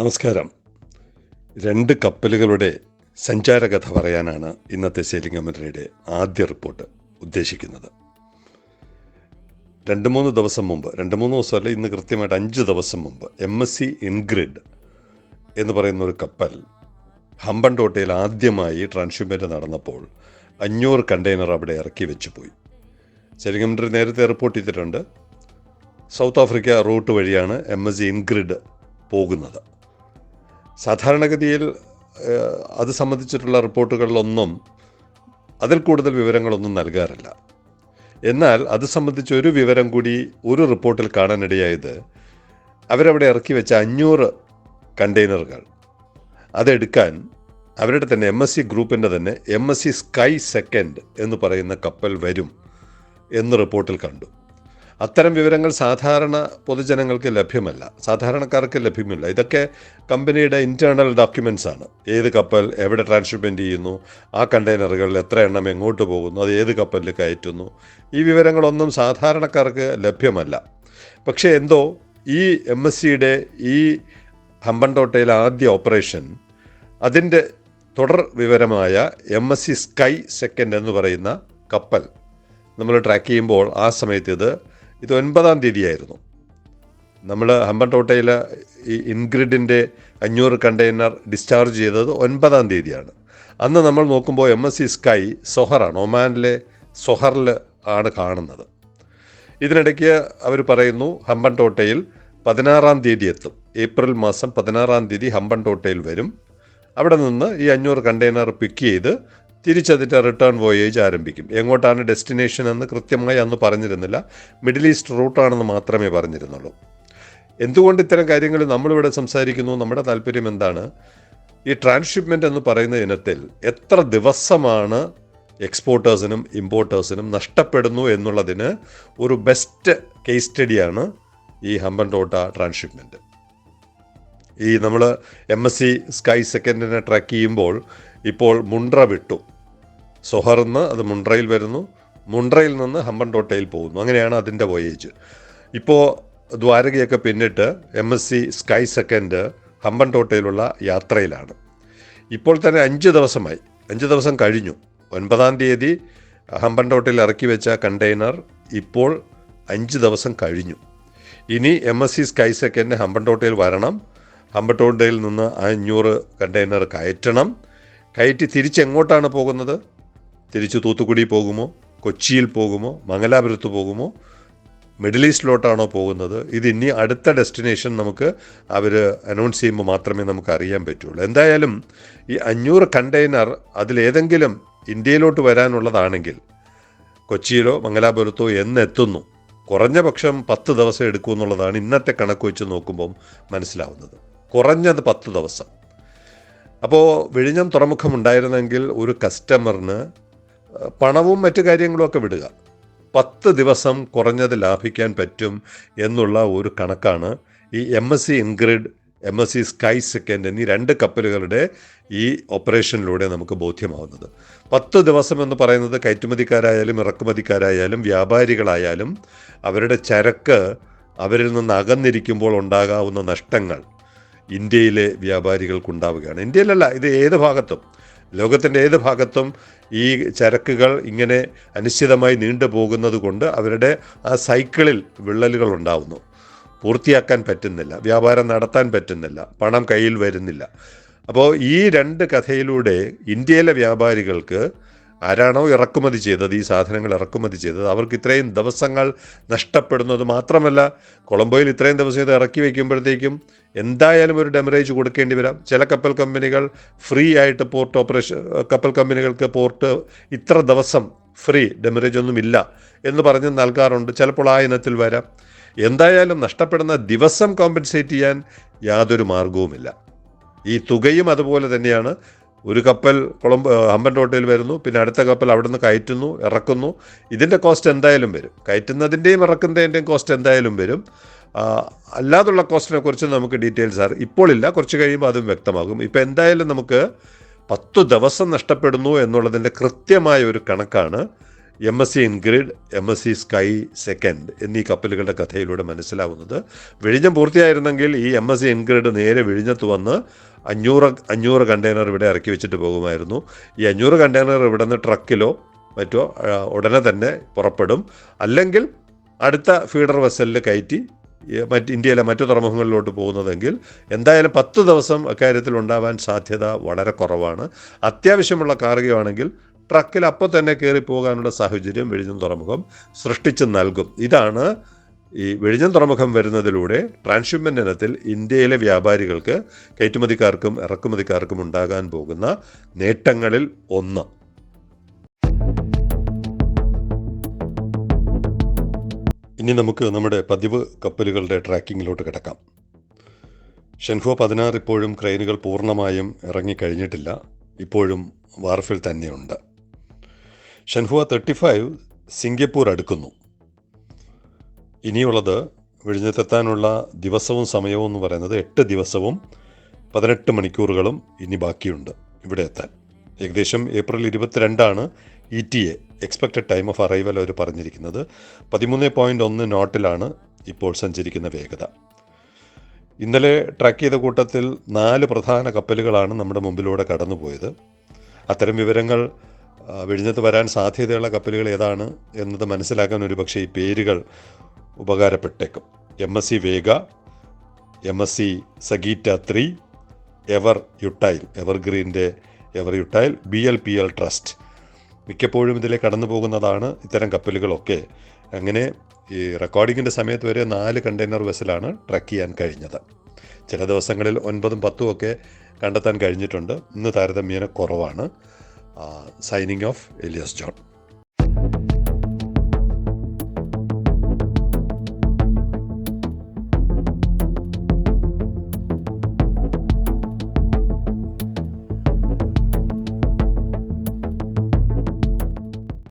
നമസ്കാരം. രണ്ട് കപ്പലുകളുടെ സഞ്ചാരകഥ പറയാനാണ് ഇന്നത്തെ സെയിലിംഗ് കമ്പനിയുടെ ആദ്യ റിപ്പോർട്ട് ഉദ്ദേശിക്കുന്നത്. രണ്ട് മൂന്ന് ദിവസം മുമ്പ് രണ്ട് മൂന്ന് ദിവസമല്ല ഇന്ന് കൃത്യമായിട്ട് അഞ്ച് ദിവസം മുമ്പ് എം എസ് സി ഇൻഗ്രിഡ് എന്ന് പറയുന്ന ഒരു കപ്പൽ ഹമ്പൻടോട്ടയിൽ ആദ്യമായി ട്രാൻസ്ഷിപ്മെന്റ് നടന്നപ്പോൾ അഞ്ഞൂറ് കണ്ടെയ്നർ അവിടെ ഇറക്കി വെച്ച് പോയി. സെയിലിംഗ് കമ്പനി നേരത്തെ റിപ്പോർട്ട് ചെയ്തിട്ടുണ്ട്. സൗത്ത് ആഫ്രിക്ക റൂട്ട് വഴിയാണ് എം എസ് സി ഇൻഗ്രിഡ് പോകുന്നത്. സാധാരണഗതിയിൽ അത് സംബന്ധിച്ചിട്ടുള്ള റിപ്പോർട്ടുകളിലൊന്നും അതിൽ കൂടുതൽ വിവരങ്ങളൊന്നും നൽകാറില്ല. എന്നാൽ അത് സംബന്ധിച്ച് ഒരു വിവരം കൂടി ഒരു റിപ്പോർട്ടിൽ കാണാനിടയായത് അവരവിടെ ഇറക്കി വെച്ച അഞ്ഞൂറ് കണ്ടെയ്നറുകൾ. അതെടുക്കാൻ അവരുടെ തന്നെ എം എസ് സി ഗ്രൂപ്പിന്റെ തന്നെ M S C sky second എന്ന് പറയുന്ന കപ്പൽ വരും എന്ന് റിപ്പോർട്ടിൽ കണ്ടു. അത്തരം വിവരങ്ങൾ സാധാരണ പൊതുജനങ്ങൾക്ക് ലഭ്യമല്ല. സാധാരണക്കാർക്ക് ലഭ്യമല്ല. ഇതൊക്കെ കമ്പനിയുടെ ഇന്റേർണൽ ഡോക്യുമെന്റ്സ് ആണ്. ഏത് കപ്പൽ എവിടെ ട്രാൻസ്ഷിപ്മെന്റ് ചെയ്യുന്നു ആ കണ്ടെയ്നറുകളിൽ എത്ര എണ്ണം എങ്ങോട്ട് പോകുന്നു അത് ഏത് കപ്പലിൽ കയറ്റുന്നു ഈ വിവരങ്ങളൊന്നും സാധാരണക്കാർക്ക് ലഭ്യമല്ല. പക്ഷേ എന്തോ ഈ എം എസ് സിയുടെ ഈ ഹമ്പൻതോട്ടയിലെ ആദ്യ ഓപ്പറേഷൻ അതിന്റെ തുടർ വിവരമായ M S C sky second എന്ന് പറയുന്ന കപ്പൽ നമ്മൾ ട്രാക്ക് ചെയ്യുമ്പോൾ ആ സമയത്ത് ഇത് ഇത് ഒൻപതാം തീയതിയായിരുന്നു. നമ്മൾ ഹമ്പൻടോട്ടയിൽ ഈ ഇൻഗ്രിഡിന്റെ അഞ്ഞൂറ് കണ്ടെയ്നർ ഡിസ്ചാർജ് ചെയ്തത് ഒൻപതാം തീയതിയാണ്. അന്ന് നമ്മൾ നോക്കുമ്പോൾ എം എസ് സി സ്കൈ സൊഹറാണ് ഒമാനിലെ സൊഹറിൽ ആണ് കാണുന്നത്. ഇതിനിടയ്ക്ക് അവർ പറയുന്നു ഹമ്പൻതോട്ടയിൽ പതിനാറാം തീയതി എത്തും. ഏപ്രിൽ മാസം പതിനാറാം തീയതി ഹമ്പൻതോട്ടയിൽ വരും. അവിടെ നിന്ന് ഈ അഞ്ഞൂറ് കണ്ടെയ്നർ പിക്ക് ചെയ്ത് തിരിച്ചതിന്റെ റിട്ടേൺ വോയേജ് ആരംഭിക്കും. എങ്ങോട്ടാണ് ഡെസ്റ്റിനേഷൻ എന്ന് കൃത്യമായി അന്ന് പറഞ്ഞിരുന്നില്ല. മിഡിൽ ഈസ്റ്റ് റൂട്ടാണെന്ന് മാത്രമേ പറഞ്ഞിരുന്നുള്ളൂ. എന്തുകൊണ്ട് ഇത്തരം കാര്യങ്ങൾ നമ്മളിവിടെ സംസാരിക്കുന്നു? നമ്മുടെ താല്പര്യം എന്താണ്? ഈ ട്രാൻസ്ഷിപ്മെന്റ് എന്ന് പറയുന്ന ഇനത്തിൽ എത്ര ദിവസമാണ് എക്സ്പോർട്ടേഴ്സിനും ഇമ്പോർട്ടേഴ്സിനും നഷ്ടപ്പെടുന്നു എന്നുള്ളതിന് ഒരു ബെസ്റ്റ് കേസ് സ്റ്റഡിയാണ് ഈ ഹമ്പൻ ടോട്ട ട്രാൻസ്ഷിപ്മെന്റ് ഈ നമ്മൾ എം എസ് സി സ്കൈ സെക്കൻഡിനെ ട്രാക്ക് ചെയ്യുമ്പോൾ ഇപ്പോൾ മുണ്ട്ര വിട്ടു. സൊഹർന്ന് അത് മുണ്ട്രയിൽ വരുന്നു. മുണ്ട്രയിൽ നിന്ന് ഹമ്പൻതോട്ടയിൽ പോകുന്നു. അങ്ങനെയാണ് അതിന്റെ വോയേജ്. ഇപ്പോൾ ദ്വാരകയൊക്കെ പിന്നിട്ട് M S C sky second ഹമ്പൻതോട്ടയിലുള്ള യാത്രയിലാണ്. ഇപ്പോൾ തന്നെ അഞ്ച് ദിവസമായി. അഞ്ച് ദിവസം കഴിഞ്ഞു. ഒൻപതാം തീയതി ഹമ്പൻതോട്ടയിൽ ഇറക്കി വെച്ച കണ്ടെയ്നർ ഇപ്പോൾ അഞ്ച് ദിവസം കഴിഞ്ഞു. ഇനി M S C sky second ഹമ്പൻതോട്ടയിൽ വരണം. ഹമ്പൻതോട്ടയിൽ നിന്ന് അഞ്ഞൂറ് കണ്ടെയ്നർ കയറ്റണം. കയറ്റി തിരിച്ചെങ്ങോട്ടാണ് പോകുന്നത്? തിരിച്ച് തൂത്തുക്കുടി പോകുമോ? കൊച്ചിയിൽ പോകുമോ? മംഗലാപുരത്ത് പോകുമോ? മിഡിൽ ഈസ്റ്റിലോട്ടാണോ പോകുന്നത്? ഇത് ഇനി അടുത്ത ഡെസ്റ്റിനേഷൻ നമുക്ക് അവർ അനൗൺസ് ചെയ്യുമ്പോൾ മാത്രമേ നമുക്ക് അറിയാൻ പറ്റുള്ളൂ. എന്തായാലും ഈ അഞ്ഞൂറ് കണ്ടെയ്നർ അതിലേതെങ്കിലും ഇന്ത്യയിലോട്ട് വരാനുള്ളതാണെങ്കിൽ കൊച്ചിയിലോ മംഗലാപുരത്തോ എന്നെത്തുന്നു. കുറഞ്ഞ പക്ഷം പത്ത് ദിവസം എടുക്കുമെന്നുള്ളതാണ് ഇന്നത്തെ കണക്ക് വെച്ച് നോക്കുമ്പം മനസ്സിലാവുന്നത്. കുറഞ്ഞത് പത്ത് ദിവസം. അപ്പോൾ വിഴിഞ്ഞം തുറമുഖം ഉണ്ടായിരുന്നെങ്കിൽ ഒരു കസ്റ്റമറിന് പണവും മറ്റു കാര്യങ്ങളുമൊക്കെ വിടുക. പത്ത് ദിവസം കുറഞ്ഞത് ലാഭിക്കാൻ പറ്റും എന്നുള്ള ഒരു കണക്കാണ് ഈ M S C Ingrid M S C sky second എന്നീ രണ്ട് കപ്പലുകളുടെ ഈ ഓപ്പറേഷനിലൂടെ നമുക്ക് ബോധ്യമാവുന്നത്. പത്ത് ദിവസം എന്ന് പറയുന്നത് കയറ്റുമതിക്കാരായാലും ഇറക്കുമതിക്കാരായാലും വ്യാപാരികളായാലും അവരുടെ ചരക്ക് അവരിൽ നിന്ന് അകന്നിരിക്കുമ്പോൾ ഉണ്ടാകാവുന്ന നഷ്ടങ്ങൾ ഇന്ത്യയിലെ വ്യാപാരികൾക്കുണ്ടാവുകയാണ്. ഇന്ത്യയിലല്ല ഇത് ഏത് ഭാഗത്തും. ലോകത്തിന്റെ ഏത് ഭാഗത്തും ഈ ചരക്കുകൾ ഇങ്ങനെ അനിശ്ചിതമായി നീണ്ടു പോകുന്നത് കൊണ്ട് അവരുടെ ആ സൈക്കിളിൽ വിള്ളലുകൾ ഉണ്ടാവുന്നു. പൂർത്തിയാക്കാൻ പറ്റുന്നില്ല വ്യാപാരം നടത്താൻ പറ്റുന്നില്ല പണം കയ്യിൽ വരുന്നില്ല. അപ്പോൾ ഈ രണ്ട് കഥയിലൂടെ ഇന്ത്യയിലെ വ്യാപാരികൾക്ക് ആരാണോ ഇറക്കുമതി ചെയ്തത് ഈ സാധനങ്ങൾ ഇറക്കുമതി ചെയ്തത് അവർക്ക് ഇത്രയും ദിവസങ്ങൾ നഷ്ടപ്പെടുന്നത് മാത്രമല്ല കൊളംബോയിൽ ഇത്രയും ദിവസം ഇത് ഇറക്കി വയ്ക്കുമ്പോഴത്തേക്കും എന്തായാലും ഒരു ഡെമറേജ് കൊടുക്കേണ്ടി വരാം. ചില കപ്പൽ കമ്പനികൾ ഫ്രീ ആയിട്ട് പോർട്ട് ഓപ്പറേഷൻ കപ്പൽ കമ്പനികൾക്ക് പോർട്ട് ഇത്ര ദിവസം ഫ്രീ ഡെമറേജ് ഒന്നും ഇല്ല എന്ന് പറഞ്ഞ് നൽകാറുണ്ട്. ചിലപ്പോൾ ആ ഇനത്തിൽ വരാം. എന്തായാലും നഷ്ടപ്പെടുന്ന ദിവസം കോമ്പൻസേറ്റ് ചെയ്യാൻ യാതൊരു മാർഗവുമില്ല. ഈ തുകയും അതുപോലെ തന്നെയാണ്. ഒരു കപ്പൽ കൊളംബ ഹമ്പൻതോട്ടയിൽ വരുന്നു പിന്നെ അടുത്ത കപ്പൽ അവിടെ നിന്ന് കയറ്റുന്നു ഇറക്കുന്നു. ഇതിന്റെ കോസ്റ്റ് എന്തായാലും വരും. കയറ്റുന്നതിന്റെയും ഇറക്കുന്നതിന്റെയും കോസ്റ്റ് എന്തായാലും വരും. അല്ലാതുള്ള കോസ്റ്റിനെ കുറിച്ച് നമുക്ക് ഡീറ്റെയിൽസ് അറിയാം. ഇപ്പോഴില്ല കുറച്ച് കഴിയുമ്പോൾ അതും വ്യക്തമാകും. ഇപ്പോൾ എന്തായാലും നമുക്ക് പത്ത് ദിവസം നഷ്ടപ്പെടുന്നു എന്നുള്ളതിന്റെ കൃത്യമായ ഒരു കണക്കാണ് M S C Ingrid M S C sky second എന്നീ കപ്പലുകളുടെ കഥയിലൂടെ മനസ്സിലാവുന്നത്. വിഴിഞ്ഞം പൂർത്തിയായിരുന്നെങ്കിൽ ഈ എം എസ് സി ഇൻഗ്രിഡ് നേരെ വിഴിഞ്ഞത്ത് വന്ന് അഞ്ഞൂറ് അഞ്ഞൂറ് കണ്ടെയ്നർ ഇവിടെ ഇറക്കി വെച്ചിട്ട് പോകുമായിരുന്നു. ഈ അഞ്ഞൂറ് കണ്ടെയ്നർ ഇവിടെ നിന്ന് ട്രക്കിലോ മറ്റോ ഉടനെ തന്നെ പുറപ്പെടും. അല്ലെങ്കിൽ അടുത്ത ഫീഡർ വെസലിൽ കയറ്റി മറ്റ് ഇന്ത്യയിലെ മറ്റു തുറമുഖങ്ങളിലോട്ട് പോകുന്നതെങ്കിൽ എന്തായാലും പത്ത് ദിവസം അക്കാര്യത്തിൽ ഉണ്ടാവാൻ സാധ്യത വളരെ കുറവാണ്. അത്യാവശ്യമുള്ള കാറുകയാണെങ്കിൽ ട്രക്കിൽ അപ്പോൾ തന്നെ കയറി പോകാനുള്ള സാഹചര്യം വെഴിഞ്ഞും തുറമുഖം സൃഷ്ടിച്ച് നൽകും. ഇതാണ് ഈ വിഴിഞ്ഞം തുറമുഖം വരുന്നതിലൂടെ ട്രാൻസ്ഷിപ്മെന്റ് ഇനത്തിൽ ഇന്ത്യയിലെ വ്യാപാരികൾക്ക് കയറ്റുമതിക്കാർക്കും ഇറക്കുമതിക്കാർക്കും ഉണ്ടാകാൻ പോകുന്ന നേട്ടങ്ങളിൽ ഒന്ന്. ഇനി നമുക്ക് നമ്മുടെ പതിവ് കപ്പലുകളുടെ ട്രാക്കിങ്ങിലോട്ട് കിടക്കാം. ഷെൻഹോ പതിനാറ് ഇപ്പോഴും ക്രെയിനുകൾ പൂർണമായും ഇറങ്ങിക്കഴിഞ്ഞിട്ടില്ല. ഇപ്പോഴും വാർഫിൽ തന്നെയുണ്ട്. ഷെൻഹുവ തേർട്ടി ഫൈവ് സിംഗപ്പൂർ അടുക്കുന്നു. ഇനിയുള്ളത് വിഴിഞ്ഞത്തെത്താനുള്ള ദിവസവും സമയവും എന്ന് പറയുന്നത് എട്ട് ദിവസവും പതിനെട്ട് മണിക്കൂറുകളും ഇനി ബാക്കിയുണ്ട് ഇവിടെ എത്താൻ. ഏകദേശം April ഇരുപത്തിരണ്ടാണ് E T A expected time of arrival അവർ പറഞ്ഞിരിക്കുന്നത്. പതിമൂന്ന് പോയിന്റ് ഒന്ന് നോട്ടിലാണ് ഇപ്പോൾ സഞ്ചരിക്കുന്ന വേഗത. ഇന്നലെ ട്രാക്ക് ചെയ്ത കൂട്ടത്തിൽ നാല് പ്രധാന കപ്പലുകളാണ് നമ്മുടെ മുമ്പിലൂടെ കടന്നുപോയത്. അത്തരം വിവരങ്ങൾ വിഴിഞ്ഞത്ത് വരാൻ സാധ്യതയുള്ള കപ്പലുകൾ ഏതാണ് എന്നത് മനസ്സിലാക്കാൻ ഒരു പക്ഷേ ഈ പേരുകൾ ഉപകാരപ്പെട്ടേക്കും. M S C Vega M S C Sagitta three Ever Utile എവർഗ്രീന്റെ Ever Utile B L P L Trust മിക്കപ്പോഴും ഇതിലെ കടന്നു പോകുന്നതാണ് ഇത്തരം കപ്പലുകളൊക്കെ. അങ്ങനെ ഈ റെക്കോർഡിങ്ങിന്റെ സമയത്ത് വരെ നാല് കണ്ടെയ്നർ വെസലാണ് ട്രക്ക് ചെയ്യാൻ കഴിഞ്ഞത്. ചില ദിവസങ്ങളിൽ ഒൻപതും പത്തും ഒക്കെ കണ്ടെത്താൻ കഴിഞ്ഞിട്ടുണ്ട്. ഇന്ന് താരതമ്യേന കുറവാണ്. Signing off Elias John